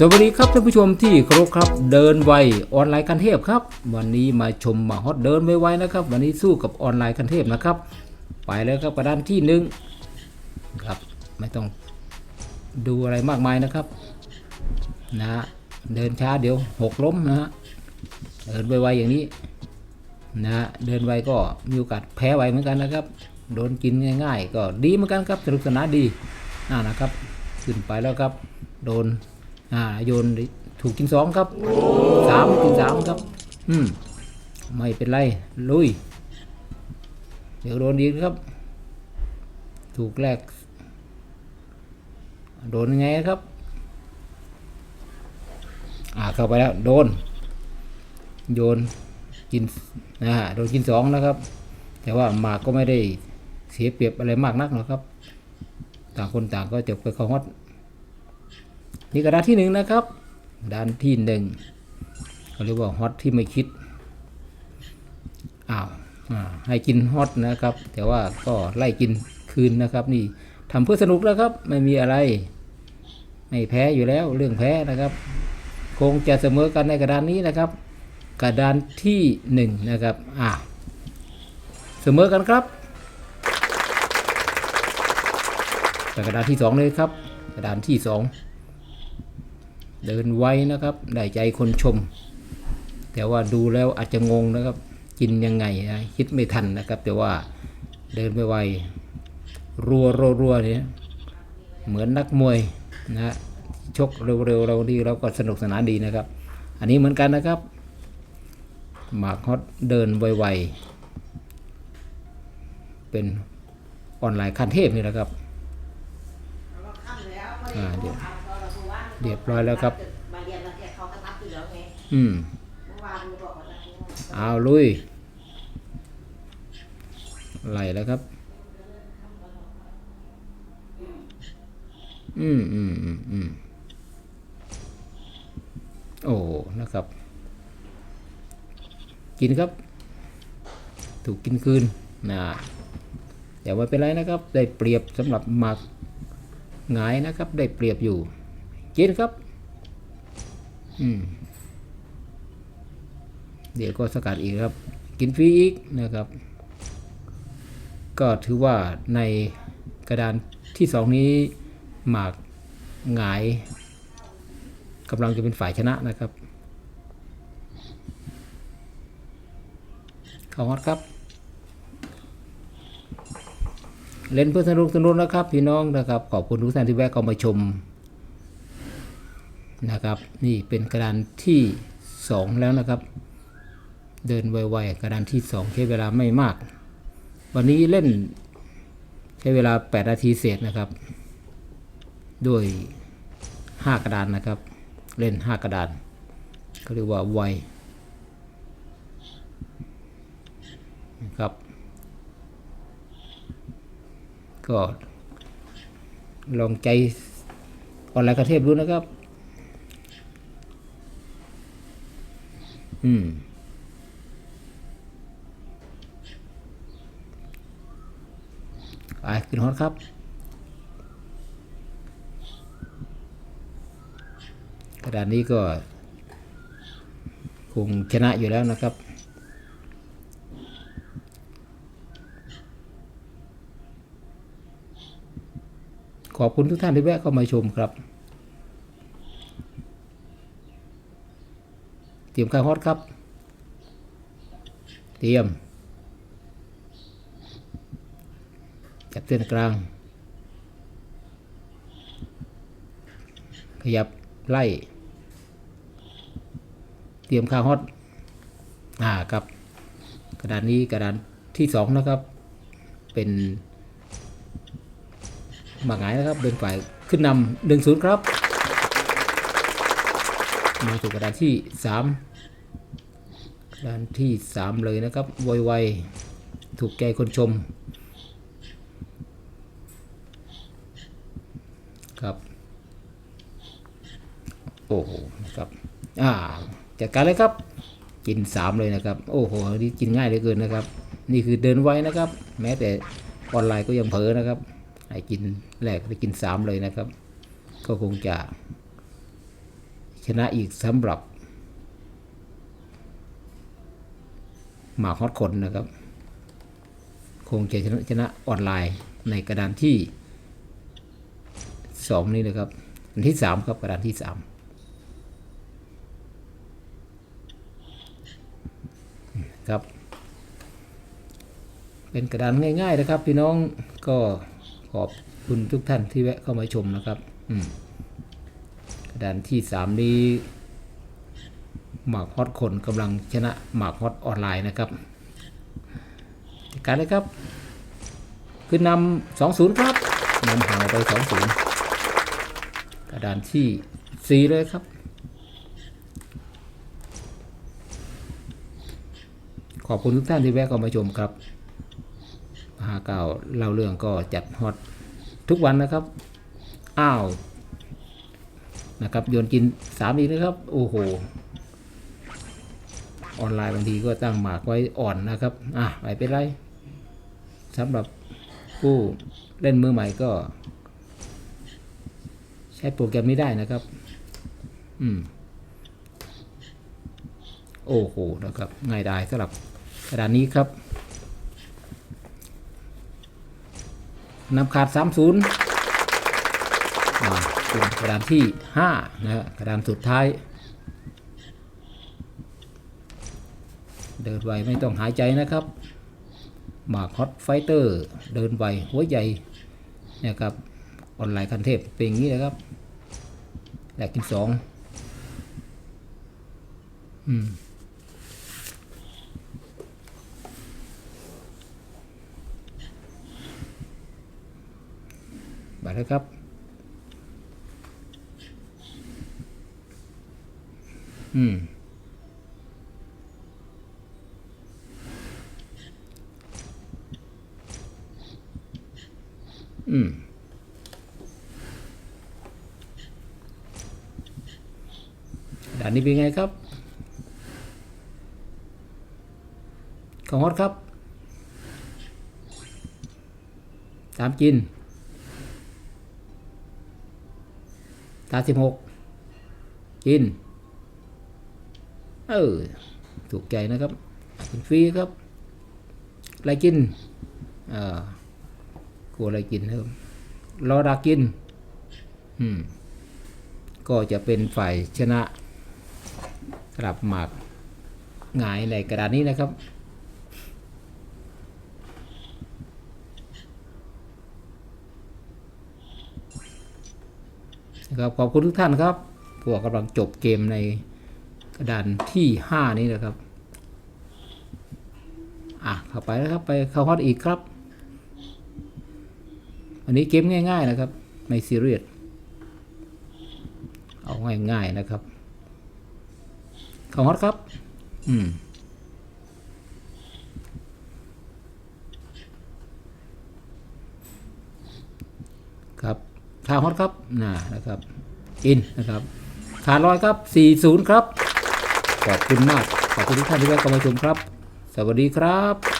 สวัสดีครับท่านผู้ชมที่เคารพครับเดินไวออนไลน์คันเทพครับ วันนี้มาชมมาฮอตเดินไวๆนะครับ วันนี้สู้กับออนไลน์คันเทพนะครับ ไปเลยครับกระดานที่หนึ่งครับไม่ต้องดูอะไรมากมายนะครับนะเดินช้าเดี๋ยวหกล้มนะฮะเดินไวๆอย่างนี้นะฮะเดินไวก็มีโอกาสแพ้ไวเหมือนกันนะครับโดนกินง่าย ๆ ก็ดีเหมือนกันครับสนุกสนานดีน่านะครับขึ้นไปแล้วครับ โดน อ่าโยนถูกกินสองครับสามกินสามครับ อืมไม่เป็นไร ลุย เดี๋ยวโดนอีกครับ ถูกแรก โดนยังไงครับ อ่าเข้าไปแล้ว โดน โยนกินนะฮะโดนกินสองนะครับ แต่ว่าหมากก็ไม่ได้เสียเปรียบอะไรมากนักหรอกครับ ต่างคนต่างก็จบไปเขาฮอต นี่กระดานที่หนึ่งนะครับ ด้านที่หนึ่งเขาเรียกว่าฮอตที่ไม่คิดอ้าวอ่าให้กินฮอตนะครับ แต่ว่าก็ไล่กินคืนนะครับ นี่ทำเพื่อสนุกแล้วครับ ไม่มีอะไร ไม่แพ้อยู่แล้วเรื่องแพ้นะครับ คงจะเสมอกันในกระดานนี้นะครับ กระดานที่หนึ่งนะครับอ่าเสมอกันครับแต่กระดานที่สองเลยครับ กระดานที่สอง เดินไวนะครับ ได้ใจคนชม แต่ว่าดูแล้วอาจจะงงนะครับ กินยังไงนะคิดไม่ทันนะครับ แต่ว่าเดินไปไวรัวรัวรัวเนี่ยเหมือนนักมวยนะฮะชกเร็วๆเราดีเราก็สนุกสนานดีนะครับ อันนี้เหมือนกันนะครับหมากฮอตเดินไวๆเป็นออนไลน์ขั้นเทพนี่แหละครับอ่าเดี๋ยว เรียบร้อยแล้วครับมาเรียนมาเนี่ยเขาก็นับอยู่แล้วไงอืมเมื่อวานมึงบอกว่านับอยู่เอาลุยไหลแล้วครับ อืมอืมอืมอืมโอ้นะครับ กินครับ ถูกกินคืนนะแต่ว่าเป็นไรนะครับ ได้เปรียบสำหรับหมักหงายนะครับ ได้เปรียบอยู่ กินครับ อืม เดี๋ยวก็สกัดอีกครับ กินฟรีอีกนะครับ ก็ถือว่าในกระดานที่สองนี้หมากหงายกำลังจะเป็นฝ่ายชนะนะครับ เข้าฮอตครับ เล่นเพื่อสนุกสนุกนะครับ พี่น้องนะครับ ขอบคุณทุกท่านที่แวะเข้ามาชม นะครับ นี่เป็นกระดานที่สองแล้วนะครับ เดินไวๆกระดานที่สองใช้เวลาไม่มาก วันนี้เล่นใช้เวลา 8 นาทีเศษนะครับ ด้วย 5 กระดานนะครับ เล่น 5 กระดานก็เรียกว่าไวนะครับ ก็ลองใจออนไลน์กระเทพดูนะครับ อืม ไปขึ้นฮอตครับ กระดานนี้ก็ คงชนะอยู่แล้วนะครับขอบคุณทุกท่านที่แวะเข้ามาชมครับ ตรียมข้าวฮอตครับ เตรียม จับเส้นกลาง ขยับไล่ เตรียมข้าวฮอตอ่าครับ กระดานนี้กระดานที่สองนะครับ เป็นหมากหงายนะครับเป็นฝ่ายขึ้นนำหนึ่งศูนย์ครับ มาสู่กระดานที่สามกระดานที่สามเลยนะครับไวๆถูกใจคนชม ครับโอ้โหนะครับอ่าจัดการเลยครับ กินสามเลยนะครับ โอ้โหนี่กินง่ายเหลือเกินนะครับ นี่คือเดินไวนะครับ แม้แต่ออนไลน์ก็ยังเผลอนะครับให้กินแรกได้กินสามเลยนะครับ ก็คงจะ ชนะอีกสำหรับหมาฮอตคนนะครับ คงจะชนะออนไลน์ในกระดานที่สองนี้นะครับ อันที่สามครับกระดานที่สามครับ เป็นกระดานง่าย ๆ นะครับ พี่น้องก็ขอบคุณทุกท่านที่แวะเข้ามาชมนะครับ อืม ดานที่สามนี้หมากฮอตคนกำลังชนะหมากฮอตออนไลน์นะครับจัดการเลยครับคือนนำสองศูนย์ครับนำห่างไปสองศูนย์กระดานที่สี่เลยครับ ขอบคุณทุกท่านที่แวะเข้ามาชมครับมหาเก่าเล่าเรื่องก็จัดฮอตทุกวันนะครับ อ้าว นะครับโยนกินสามอีกนะครับ โอ้โห ออนไลน์บางทีก็ตั้งหมากไว้อ่อนนะครับ อะไม่เป็นไรสำหรับผู้เล่นมือใหม่ก็ ใช้โปรแกรมนี้ได้นะครับ อืม โอ้โหนะครับ ง่ายดายสำหรับกระดานนี้ครับนำขาด 30 อ่าเป็นกระดานที่5นะกระดานสุดท้าย เดินไวไม่ต้องหายใจนะครับหมากฮอตไฟเตอร์เดินไวหัวใหญ่นี่ครับออนไลน์คันเทพเป็นอย่างนี้นะครับแหลกกินสองอืมไปแล้วครับ อืม อืม ด่านนี้เป็นไงครับ ของฮอตครับ ตามกิน ตาสิบหกกิน เออถูกใจนะครับกินฟรีครับอะไรกินเอ่อกลัวอะไรกินครับรอดากินอืมก็จะเป็นฝ่ายชนะสลับหมากหงายในกระดานนี้นะครับนะครับขอบคุณทุกท่านครับพวกกำลังจบเกมใน กระดานที่ 5 นี้นะครับ อะเข้าไปแล้วครับ ไปเข้าฮอตอีกครับ อันนี้เกมง่าย ๆ นะครับ ไม่ซีเรียส เอาง่าย ๆ นะครับ เข้าฮอตครับ อืมครับทาฮอตครับ น่า นะครับ อิน นะครับขาดร้อยครับ 40 ครับ ขอบคุณมาก ขอบคุณทุกท่านที่แวะเข้ามาชมครับ สวัสดีครับ